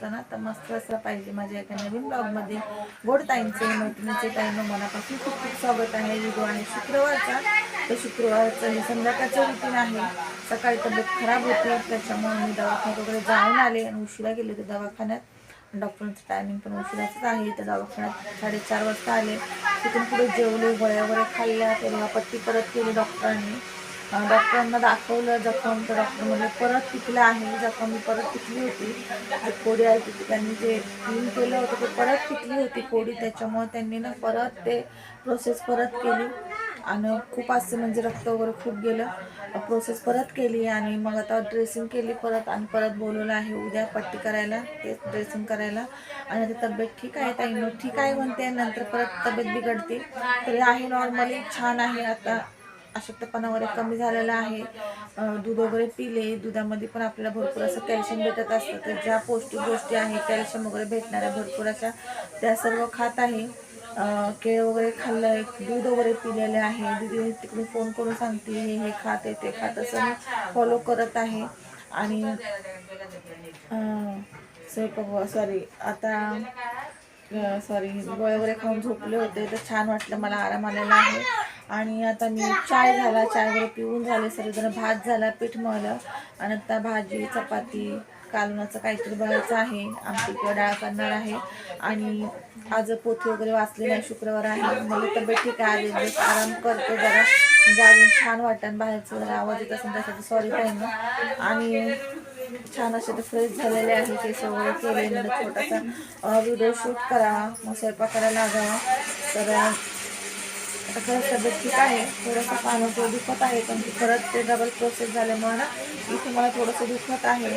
समर्थ मस्त ना तर मस्त असला पाहिजे माझ्या एका नवीन ब्लॉगमध्ये गोड ताईंचे मैत्रिणीचे ताईंनो मनापासून खूप खूप स्वागत आहे. व्हिडिओ आणि शुक्रवारचा. तर शुक्रवारचं हे संध्याकाळचं रुटीन आहे. सकाळी तब्येत खराब होती त्याच्यामुळे मी दवाखान्यात वगैरे जाऊन आले आणि उशिरा गेले होते दवाखान्यात. डॉक्टरांचं टायमिंग पण उशिराचंच आहे. तर दवाखान्यात साडेचार वाजता आले. तिथून पुढे जेवले गोळ्या वगैरे खाल्ल्या तेव्हा पट्टी परत केली डॉक्टरांनी. डॉक्टरांना दाखवलं जखम तर डॉक्टर म्हणजे परत पिकलं आहे जखम परत टिकली होती. जे कोडी आहे ती त्यांनी जे क्लीन केलं होतं ते परत पिकली होती कोडी. त्याच्यामुळे त्यांनी ना परत ते प्रोसेस परत केली. आणि खूप असं म्हणजे रक्त वगैरे खूप गेलं. प्रोसेस परत केली आणि मग आता ड्रेसिंग केली परत आणि परत बोलवलं आहे उद्या पट्टी करायला ते ड्रेसिंग करायला. आणि आता तब्येत ठीक आहे ताईनो ठीक आहे म्हणते नंतर परत तब्येत बिघडते. तरी आहे नॉर्मली छान आहे आता. अशक्तपणा वगैरे कमी झालेला आहे. दूध वगैरे पिले दुधामध्ये पण आपल्याला भरपूर असं कॅल्शियम भेटत असतं. तर ज्या पौष्टिक गोष्टी आहे कॅल्शियम वगैरे भेटणाऱ्या भरपूर अशा त्या सर्व खात आहे. केळ वगैरे खाल्लं आहे दूध वगैरे पिलेले आहे. दीदी तिकडे फोन करून सांगते हे हे खात आहे ते खात असं मी फॉलो करत आहे. आणि स्वयंपाक सॉरी आता सॉरी गोळे वगैरे खाऊन झोपले होते. तर छान वाटलं मला आराम आलेला आहे. आणि आता मी चाय झाला चाय वगैरे पिऊन झाले सर्वजण भात झाला पीठ मळलं. आणि आता भाजी चपाती कालवणाचं काहीतरी बघायचं आहे. आमची किंवा डाळ करणार आहे. आणि आज पोथी वगैरे वाचले नाही शुक्रवार आहे. मला तब्येत ठीक आहे आज आराम करते जरा. म्हणजे अजून छान वाटतं बाहेरचं जरा आवाज येत असेल त्यासाठी सॉरी टाईम आणि छान असे ते फ्रेश झालेले आहे केस वगैरे केले. छोटासा व्हिडिओ शूट करावा मग स्वयंपाक करायला लागावा तर आता खरंच तब्येत ठीक आहे. थोडंसं पानं थोडं दुखत आहे पण ते परत ते डबल प्रोसेस झाल्यामुळे ना इथे मला थोडंसं दुखत आहे.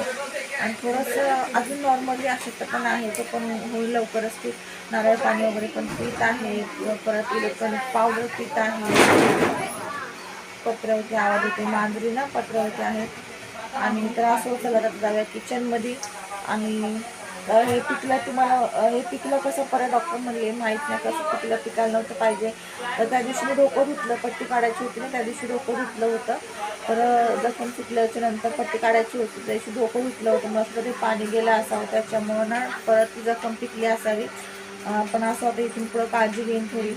आणि थोडंसं अजून नॉर्मली अशक्तपणा आहे तो पण होईल लवकरच की नारळ पाणी वगैरे पण पीत आहे. परत इलेक्ट्रॉनिक पावडर पीत आहे. पत्रावरती आवाज येते मांजरी ना पत्रावरती आहेत आणि तर असं होतं जाऊया किचनमध्ये आणि हे पिकलं तुम्हाला हे पिकलं कसं परत डॉक्टर म्हणले माहीत नाही कसं पिकलं पिकायला नव्हतं पाहिजे. तर त्या दिवशी मी डोकं धुतलं पट्टी काढायची होती ना त्या दिवशी डोकं धुतलं होतं. तर जखम पिकल्याच्या नंतर पट्टी काढायची होती. त्या दिवशी डोकं धुतलं होतं मस्त ते पाणी गेलं असावं त्याच्यामुळं ना परत ती जखम पिकली असावी. पण असं होतं इथून पुढं काळजी घेईन थोडी.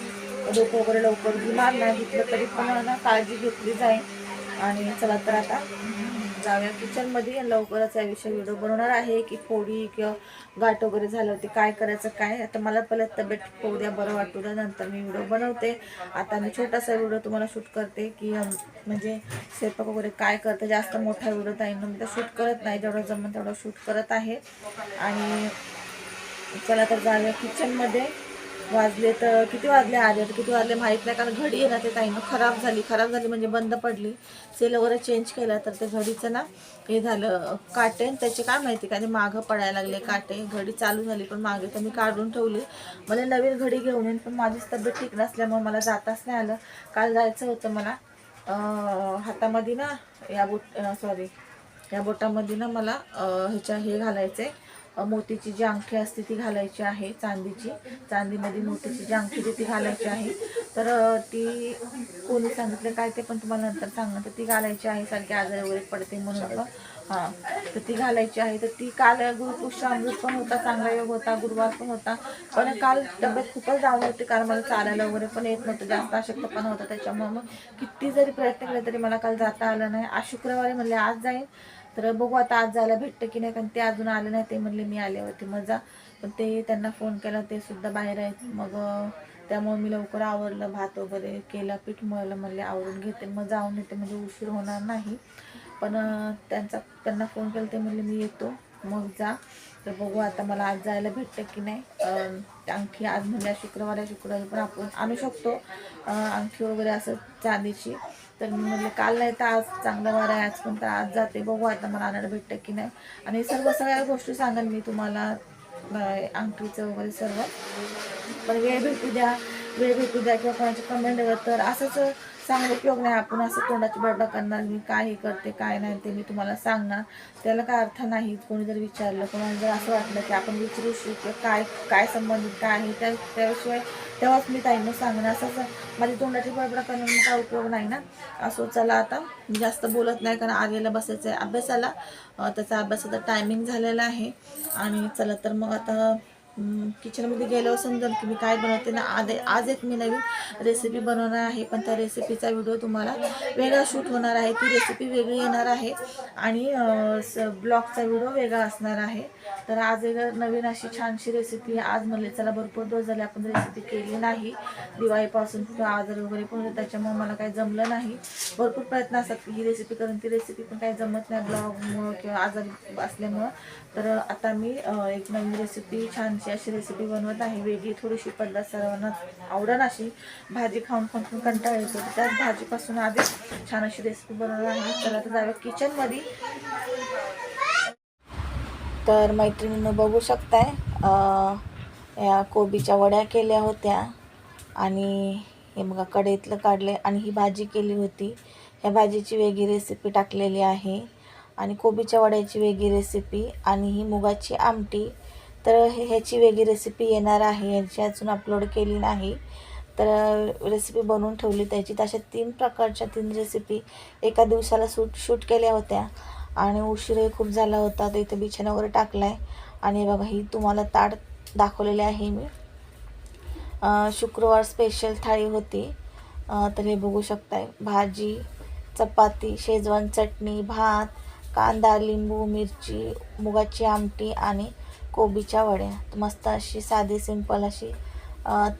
डोकं वगैरे लवकर धुणार नाही धुतलं तरी पण ना काळजी घेतली जाईल. आणि चला तर आता जाऊया. किचनमध्ये लवकरच याविषयी व्हिडिओ बनवणार आहे की फोडी किंवा गाठ वगैरे झालं होते. काय करायचं काय? आता मला पहिलं तब्येत ठीक होऊ द्या बरं वाटू द्या. नंतर मी व्हिडिओ बनवते. आता मी छोटासा व्हिडिओ तुम्हाला शूट करते की म्हणजे स्वयंपाक वगैरे काय करते. जास्त मोठा व्हिडिओ ताईंना मी तर शूट करत नाही. जेवढं जमन तेवढं शूट करत आहे. आणि चला तर जाऊया किचनमध्ये वाजले तर किती वाजले? आले तर किती वाजले? माहीत नाही कारण घडी आहे ना ते ताईनं खराब झाली खराब झाली म्हणजे बंद पडली. सेल वगैरे चेंज केला तर ते घडीचं ना हे झालं काटे. आणि त्याचे काय माहिती का ते मागं पडायला लागले काटे. घडी चालू झाली पण मागे तर मी काढून ठेवली. मला नवीन घडी घेऊन येईन पण माझीच तब्येत ठीक नसल्यामुळे मला जाताच नाही आलं. काल जायचं होतं मला हातामध्ये ना या बोट सॉरी या बोटामध्ये ना मला ह्याच्या हे घालायचे. आहे मोतीची जी अंगठी असते ती घालायची आहे चांदीची. चांदीमध्ये मोतीची जी अंगठी ती घालायची आहे. तर ती कोणी सांगितलं काय ते पण तुम्हाला नंतर सांगणार. तर ती घालायची आहे. सारखी आजारी वगैरे पडते म्हणून हां. तर ती घालायची आहे. तर ती काल गुरुपुष्य पण होता चांगला योग होता गुरुवार पण होता. पण काल तब्येत खूपच डाऊन होती. कारण मला चालायला वगैरे पण येत नव्हतं. जास्त अशक्तपणा होता. त्याच्यामुळे मग किती जरी प्रयत्न केले तरी मला काल जाता आलं नाही. आज शुक्रवारी म्हणले आज जाईन. तर बघू आता आज जायला भेटतं की नाही कारण ते अजून आले नाही ते म्हणले मी आल्यावरती मग जा. पण ते त्यांना फोन केला ते सुद्धा बाहेर आहेत. मग त्यामुळे मी लवकर आवरलं भात वगैरे केला पीठ मळलं म्हणले आवरून घेते. मग जाऊन येते म्हणजे उशीर होणार नाही. पण त्यांचा त्यांना फोन केला ते म्हणले मी येतो. मग जा. तर बघू आता मला आज जायला भेटतं की नाही. अं, अंगठी आज म्हणल्या शुक्रवार शुक्रवारी पण आपण आणू शकतो. अंगठी वगैरे असं चांदीची. तर मी म्हटलं काल नाही तर आज चांगलं वार आहे आज पण तर आज जाते बघू आता मला आणायला भेटतं की नाही. आणि सर्व सगळ्या गोष्टी सांगेन मी तुम्हाला अंगठीचं वगैरे सर्व. पण वेळ भेटू द्या वेळ भेटू द्या किंवा कोणाच्या कमेंट तर असंच चांगला उपयोग हो, नाही आपण असं तोंडाची बडबड करणार मी काय हे करते काय नाही ते मी तुम्हाला सांगणार. त्याला काय अर्थ नाही कोणी जर विचारलं कोणाला जर असं वाटलं की आपण विचारू शकतो काय काय संबंधित काय आहे त्या त्याशिवाय तेव्हाच मी ताईंना सांगणार. असं माझी तोंडाची बडबड करणं काय उपयोग नाही ना. असो चला आता मी जास्त बोलत नाही कारण आर्याला बसायचं आहे अभ्यासाला त्याचा अभ्यासाचा टायमिंग झालेला आहे. आणि चला तर मग आता किचनमध्ये गेल्यावर समजाल की मी काय बनवते ना आज आज एक मी नवीन रेसिपी बनवणार आहे पण त्या रेसिपीचा व्हिडिओ तुम्हाला वेगळा शूट होणार आहे ती रेसिपी वेगळी येणार आहे आणि ब्लॉगचा व्हिडिओ वेगळा असणार आहे. तर आज एक नवीन अशी छानशी रेसिपी आज म्हणले चला भरपूर दिवस झाले आपण रेसिपी केली नाही. दिवाळीपासून किंवा आजार वगैरे पण त्याच्यामुळे मला काही जमलं नाही. भरपूर प्रयत्न असतात की ही रेसिपी करून ती रेसिपी पण काही जमत नाही ब्लॉगमुळं किंवा आजारी असल्यामुळं. तर आता मी एक नवीन रेसिपी छानशी अशी रेसिपी बनवत आहे. वेगळी थोडीशी पद्धत सर्वांना आवडण अशी. भाजी खाऊन खाऊन पण कंटाळ येतो. त्याच भाजीपासून आधीच छान अशी रेसिपी बनवणार आहे. तर आता जाऊया किचनमध्ये तर मैत्रिणीनं बघू शकताय. या कोबीच्या वड्या केल्या होत्या आणि हे बघा कढईतलं काढले आणि ही भाजी केली होती. ह्या भाजीची वेगळी रेसिपी टाकलेली आहे आणि कोबीच्या वड्याची वेगळी रेसिपी आणि ही मुगाची आमटी. तर हे- ह्याची वेगळी रेसिपी येणार आहे याची अजून अपलोड केली नाही. तर रेसिपी बनवून ठेवली त्याची. तशा तीन प्रकारच्या तीन रेसिपी एका दिवसाला शूट शूट केल्या होत्या. आणि उशीरही खूप झाला होता. तर इथे बिछाना वगैरे टाकला आहे आणि बघा ही तुम्हाला ताट दाखवलेली आहे मी. शुक्रवार स्पेशल थाळी होती. तर हे बघू शकताय. भाजी चपाती शेजवान चटणी भात कांदा लिंबू मिरची मुगाची आमटी आणि कोबीच्या वड्या. मस्त अशी साधी सिंपल अशी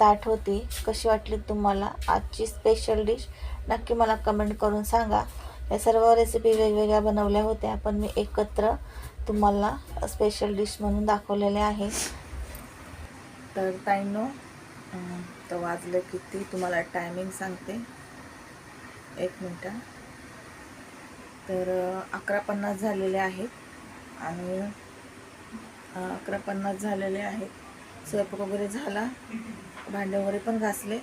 ताट होती. कशी वाटली तुम्हाला? आजची स्पेशल डिश नक्की मला कमेंट करून सांगा. या सर्व रेसिपी वेगवेगळ्या बनवल्या होत्या. पण मी एकत्र तुम्हाला स्पेशल डिश म्हणून दाखवलेल्या आहे. तर ताईनो तर वाजलं किती? तुम्हाला टायमिंग सांगते. एक मिनटं. तर अकरा पन्नास झालेले आहेत. आणि अकरा पन्नास झालेले आहेत. स्वयंपाक वगैरे झाला. भांडे वगैरे पण घासले.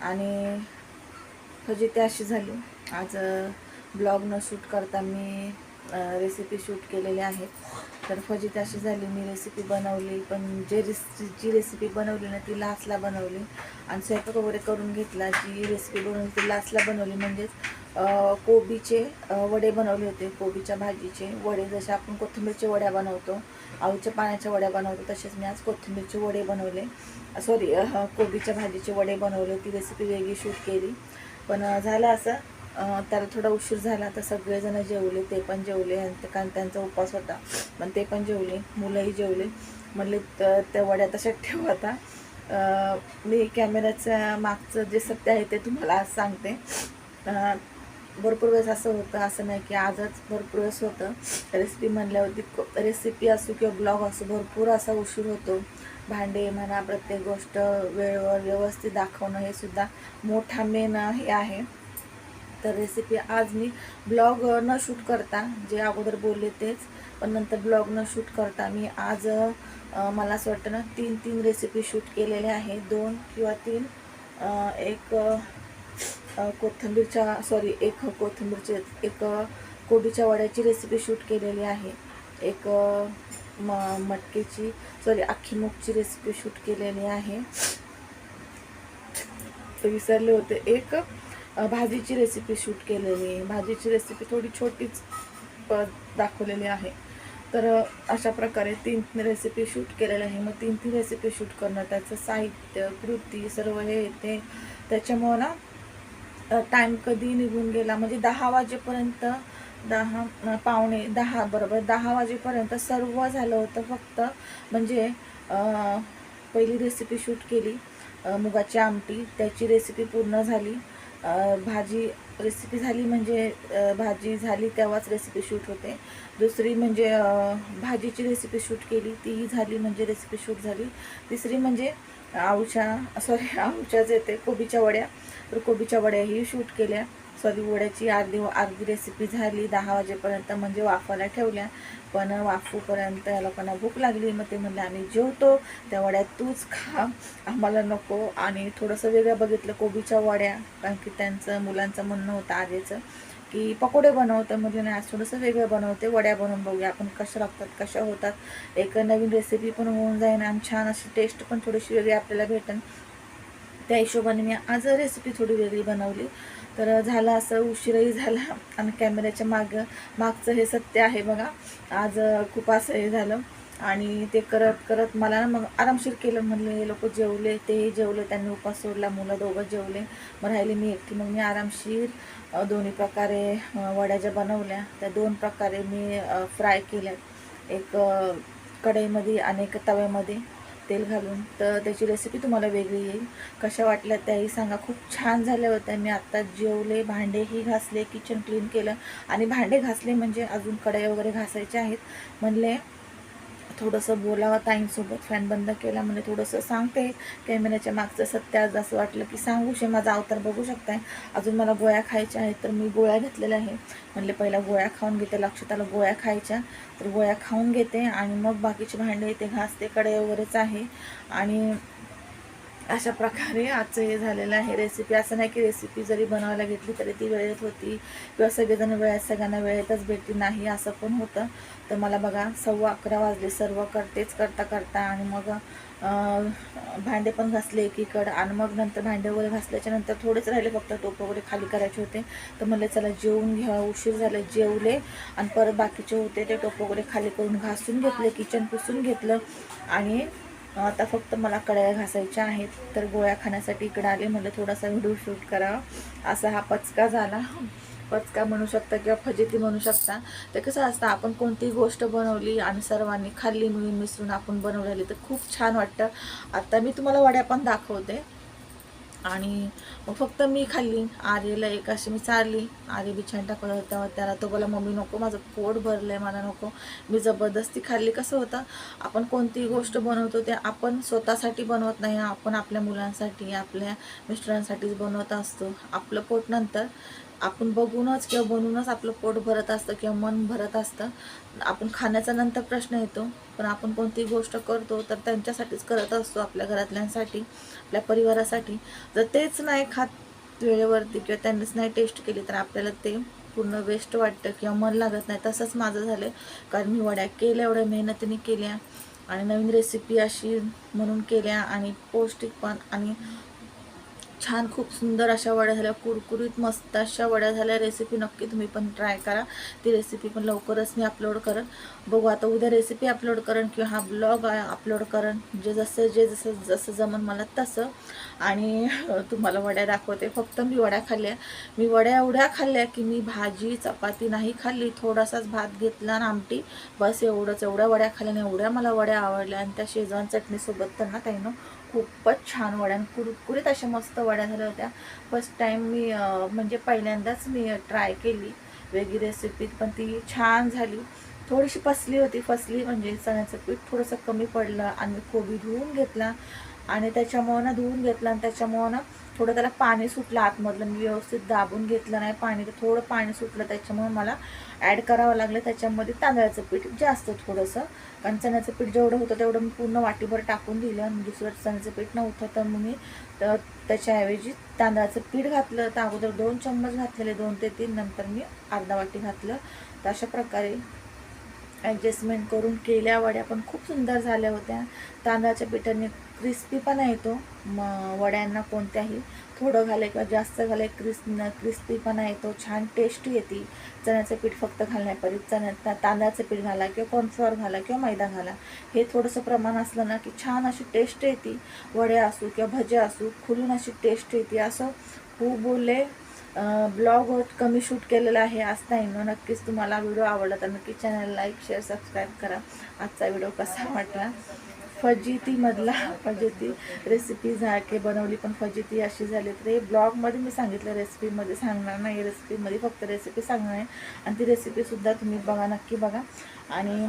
आणि फजिती अशी झाली. आज ब्लॉग न शूट करता मी रेसिपी शूट केलेली आहे. तर फजित अशी झाली मी रेसिपी बनवली पण जे रेस जी रेसिपी बनवली ना ती लास्टला बनवली. आणि स्वयंपाक वगैरे करून घेतला जी रेसिपी बनवली ती लास्टला बनवली. म्हणजेच कोबीचे वडे बनवले होते. कोबीच्या भाजीचे वडे जसे आपण कोथिंबीरचे वड्या बनवतो आळूच्या पाण्याच्या वड्या बनवतो तसेच मी आज कोथिंबीरचे वडे बनवले. सॉरी कोबीच्या भाजीचे वडे बनवले ती रेसिपी वेगळी शूट केली. पण झालं असं. त्याला थोडा उशीर झाला तर सगळेजण जेवले ते पण जेवले आणि कारण त्यांचा उपवास होता. पण ते पण जेवले मुलंही जेवले. म्हणले तर त्या वड्या तशाच ठेव आता. मी कॅमेऱ्याचं मागचं जे सत्य आहे ते तुम्हाला आज सांगते. भरपूर वेळेस असं होतं असं नाही की आजच भरपूर वेळेस होतं. रेसिपी म्हणल्यावरती रेसिपी असो किंवा ब्लॉग असो भरपूर असा उशीर होतो. भांडे म्हणा प्रत्येक गोष्ट वेळेवर व्यवस्थित दाखवणं हे सुद्धा मोठा मेन हे आहे. तर रेसिपी आज मी ब्लॉग न शूट करता जे अगोदर बोलले तेच पण नंतर ब्लॉग न शूट करता मी आज मला असं वाटतं ना तीन तीन रेसिपी शूट केलेल्या आहे दोन किंवा तीन एक कोथिंबीरच्या सॉरी एक कोथिंबीरची एक कोबीच्या वड्याची रेसिपी शूट केलेली आहे. एक म मटकीची सॉरी अख्खी मूगची रेसिपी शूट केलेली आहे. ते विसरले होते. एक भाजीची रेसिपी शूट केलेली आहे भाजीची रेसिपी थोडी छोटीच प दाखवलेली आहे. तर अशा प्रकारे तीन रेसिपी शूट केलेल्या आहे. मग तीन तीन रेसिपी शूट करणं त्याचं साहित्य कृती सर्व हे येते. त्याच्यामुळं ना टाईम कधी निघून गेला? म्हणजे दहा वाजेपर्यंत दहा पावणे दहा बरोबर? दहा वाजेपर्यंत सर्व झालं होतं फक्त. म्हणजे पहिली रेसिपी शूट केली. मुगाची आमटी. त्याची रेसिपी पूर्ण झाली. भाजी रेसिपी झाली म्हणजे भाजी झाली तेव्हाच रेसिपी शूट होते. दुसरी म्हणजे भाजीची रेसिपी शूट केली तीही झाली म्हणजे रेसिपी शूट झाली. तिसरी म्हणजे आऊच्या सॉरी आऊच्याच येते कोबीच्या वड्या. तर कोबीच्या वड्याही शूट केल्या. सॉरी वड्याची अर्धी अर्धी रेसिपी झाली दहा वाजेपर्यंत म्हणजे वाफायला ठेवल्या. पण वाफूपर्यंत या लोकांना भूक लागली. मग ते म्हणले आम्ही जेवतो त्या वड्या तूच खा. आम्हाला नको. आणि थोडंसं वेगळं बघितलं कोबीच्या वड्या. कारण की त्यांचं मुलांचं म्हणणं होतं आधीचं की पकोडे बनवते म्हणजे नाही आज थोडंसं वेगळं बनवते वड्या बनवून बघूया आपण कशा लागतात कशा होतात. एक नवीन रेसिपी पण होऊन जाईल आणि छान अशी टेस्ट पण थोडीशी वेगळी आपल्याला भेटेल त्या हिशोबाने मी आज रेसिपी थोडी वेगळी बनवली. तर झालं असं उशीरही झाला आणि कॅमेऱ्याच्या माग मागचं हे सत्य आहे बघा. आज खूप असं हे झालं. आणि ते करत करत मला ना मग आरामशीर केलं म्हणले हे लोक जेवले तेही जेवले त्यांनी उपास सोडला मुलं दोघं जेवले. मग राहिली मी एकटी मग मी आरामशीर दोन्ही प्रकारे वड्या ज्या बनवल्या. त्या दोन प्रकारे मी फ्राय केल्या. एक कढईमध्ये आणि एक तव्यामध्ये तेल घालून. तर त्याची रेसिपी तुम्हाला वेगळी येईल. कशा वाटल्या त्याही सांगा. खूप छान झाल्या होत्या. मी आत्ता जेवले भांडेही घासले किचन क्लीन केलं. आणि भांडे घासले म्हणजे अजून कढई वगैरे घासायचे आहेत. म्हणले थोडंसं बोलावं ताईंसोबत फॅन बंद केला म्हणजे थोडंसं सांगते. कॅमेऱ्याच्या मागचं सत्य आज असं वाटलं की सांगू शे माझा अवतार बघू शकताय. अजून मला गोळ्या खायच्या आहेत तर मी गोळ्या घेतलेल्या आहे. म्हणले पहिला गोळ्या खाऊन घेते लक्षात आलं गोळ्या खायच्या. तर गोळ्या खाऊन घेते आणि मग बाकीचे भांडे ते घासते कडे वगैरेच आहे. आणि अशा प्रकारे आजचं हे झालेलं आहे रेसिपी असं नाही की रेसिपी जरी बनवायला घेतली तरी ती वेळेत होती. किंवा सगळेजण वेळेत सगळ्यांना वेळेतच भेटली. नाही असं पण होतं. तर मला बघा सव्वा अकरा वाजले. सर्व करतेच करता करता आणि मग भांडे पण घासले एकीकडं आणि मग नंतर भांडे वगैरे घासल्याच्या नंतर थोडेच राहिले फक्त टोप वगैरे खाली करायचे होते. तर म्हणलं चला जेवून घ्या. उशीर झाला जेवले आणि परत बाकीचे होते ते टोप वगैरे खाली करून घासून घेतले किचन पुसून घेतलं आणि आता फक्त मला कड्या घासायच्या आहेत तर गोळ्या खाण्यासाठी इकडे आले म्हणलं थोडासा व्हिडिओ शूट करावा असा हा पचका झाला. पचका म्हणू शकता किंवा फजिती म्हणू शकता. ते कसं असतं आपण कोणतीही गोष्ट बनवली आणि सर्वांनी खाल्ली मिळून मिसळून आपण बनवलेली तर खूप छान वाटतं. आता मी तुम्हाला वड्या पण दाखवते. आणि मग फक्त मी खाल्ली. आर्यला एक अशी मी चारली. आर्य बी छान टाकत होता. त्याला तो बोला मम्मी नको माझं पोट भरलं आहे मला नको. मी जबरदस्ती खाल्ली. कसं होतं? आपण कोणतीही गोष्ट बनवतो ते आपण स्वतःसाठी बनवत नाही. आपण आपल्या मुलांसाठी आपल्या मिस्टरांसाठीच बनवत असतो. आपलं पोट नंतर आपण बघूनच किंवा बनवूनच आपलं पोट भरत असतं किंवा मन भरत असतं. आपण खाण्याचा नंतर प्रश्न येतो पण आपण कोणतीही गोष्ट करतो तर त्यांच्यासाठीच करत असतो आपल्या घरातल्यांसाठी आपल्या परिवारासाठी. जर तेच नाही खात वेळेवरती किंवा त्यांनीच नाही टेस्ट केली तर आपल्याला ते पूर्ण वेस्ट वाटतं किंवा मन लागत नाही. तसंच माझं झालं कारण मी वड्या केल्या एवढ्या मेहनतीने केल्या आणि नवीन रेसिपी अशी म्हणून केल्या आणि पौष्टिक पण आणि छान खूप सुंदर अशा वड्या झाल्या. कुरकुरीत मस्त अशा वड्या झाल्या. रेसिपी नक्की तुम्ही पण ट्राय करा. ती रेसिपी पण लवकरच मी अपलोड करेन. बघू आता उद्या रेसिपी अपलोड करेन किंवा हा ब्लॉग अपलोड करेन. जे जसं जे जसं जसं जमन मला तसं. आणि तुम्हाला वड्या दाखवते. फक्त मी वड्या खाल्ल्या. मी वड्या एवढ्या खाल्ल्या की मी भाजी चपाती नाही खाल्ली. थोडासाच भात घेतला आणि आमटी. बस एवढंच. एवढ्या वड्या खाल्ल्या आणि एवढ्या मला वड्या आवडल्या. आणि त्या शेजवान चटणीसोबत त्यांना ना खूपच छान वड्या आणि कुरकुरीत अशा मस्त वड्या झाल्या होत्या. फर्स्ट टाईम मी म्हणजे पहिल्यांदाच मी ट्राय केली वेगळी रेसिपी पण ती छान झाली. थोडीशी फसली होती. फसली म्हणजे चण्याचं पीठ थोडंसं कमी पडलं आणि कोबी धुवून घेतला. आणि त्याच्यामुळं ना धुवून घेतलं आणि त्याच्यामुळं ना थोडं त्याला पाणी सुटलं आतमधलं. मी व्यवस्थित दाबून घेतलं नाही पाणी तर थोडं पाणी सुटलं. त्याच्यामुळे मला ॲड करावं लागलं. त्याच्यामध्ये तांदळाचं पीठ जास्त थोडंसं. कारण चण्याचं पीठ जेवढं होतं तेवढं मी पूर्ण वाटीभर टाकून दिलं. आणि दुसरं चण्याचं पीठ नव्हतं तर मग मी तर त्याच्याऐवजी तांदळाचं पीठ घातलं. तर अगोदर दोन चम्मच घातलेले दोन ते तीन. नंतर मी अर्धा वाटी घातलं. तर अशा प्रकारे ॲडजस्टमेंट करून केल्या वड्या पण खूप सुंदर झाल्या होत्या. तांदळाच्या पिठाने क्रिस्पीपणा येतो म वड्यांना कोणत्याही थोडं घाले किंवा जास्त घाले क्रिस क्रिस्पीपणा येतो छान टेस्ट येते चण्याचं पीठ फक्त घालण्यापरी चण्या तांदळाचं पीठ घाला किंवा कॉर्नफ्लॉवर घाला किंवा मैदा घाला. हे थोडंसं प्रमाण असलं ना की छान अशी टेस्ट येते. वड्या असू किंवा भज्या असू खुलून अशी टेस्ट येते. असं हो बोलले ब्लॉग कमी शूट केलेला आहे आज नाही मग नक्कीच तुम्हाला व्हिडिओ आवडला तर नक्की चॅनल लाईक शेअर सबस्क्राईब करा. आजचा व्हिडिओ कसा वाटला? फजितीमधला फजिती रेसिपी झा के बनवली पण फजिती अशी झाली तर हे ब्लॉगमध्ये मी सांगितलं रेसिपीमध्ये सांगणार नाही. रेसिपीमध्ये फक्त रेसिपी सांगणार आहे. आणि ती रेसिपीसुद्धा तुम्ही बघा नक्की बघा. आणि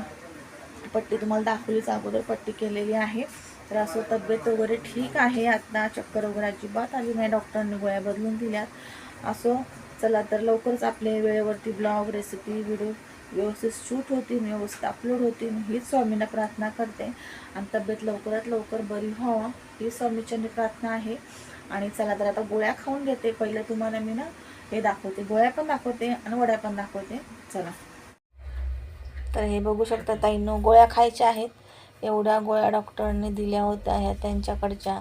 पट्टी तुम्हाला दाखवलीच अगोदर पट्टी केलेली आहे. तर असं तब्येत वगैरे ठीक आहे? आता चक्कर वगैरे अजिबात आली नाही. डॉक्टरांनी गोळ्या बदलून दिल्यात. असो चला तर लवकरच आपले वेळेवरती ब्लॉग रेसिपी व्हिडिओ व्यवस्थित शूट होतील व्यवस्थित अपलोड होतील. हीच स्वामींना प्रार्थना करते. आणि तब्येत लवकरात लवकर बरी व्हावं ही स्वामीचरणी प्रार्थना आहे. आणि चला तर आता गोळ्या खाऊन घेते. पहिलं तुम्हाला मी ना हे दाखवते. गोळ्या पण दाखवते आणि वड्या पण दाखवते. चला. तर हे बघू शकता ताईंनो गोळ्या खायच्या आहेत. एवढ्या गोळ्या डॉक्टरांनी दिल्या होत्या ह्या त्यांच्याकडच्या.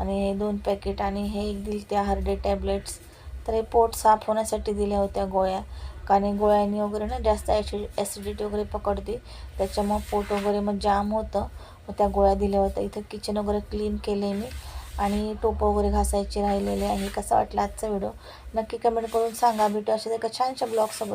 आणि हे दोन पॅकेट आणि हे एक दिल त्या हर्डे टॅबलेट्स तर हे पोट साफ होण्यासाठी दिल्या होत्या गोळ्या. कारण गोळ्यांनी वगैरे ना जास्त ॲसिड ॲसिडिटी वगैरे पकडते. त्याच्यामुळं पोट वगैरे मग जाम होतं. मग त्या गोळ्या दिल्या होत्या. इथं किचन वगैरे क्लीन केले मी. आणि टोपं वगैरे घासायचे राहिलेले आहे. कसा वाटला आजचा व्हिडिओ नक्की कमेंट करून सांगा. भेटू अशाच एका छानशा ब्लॉगसोबत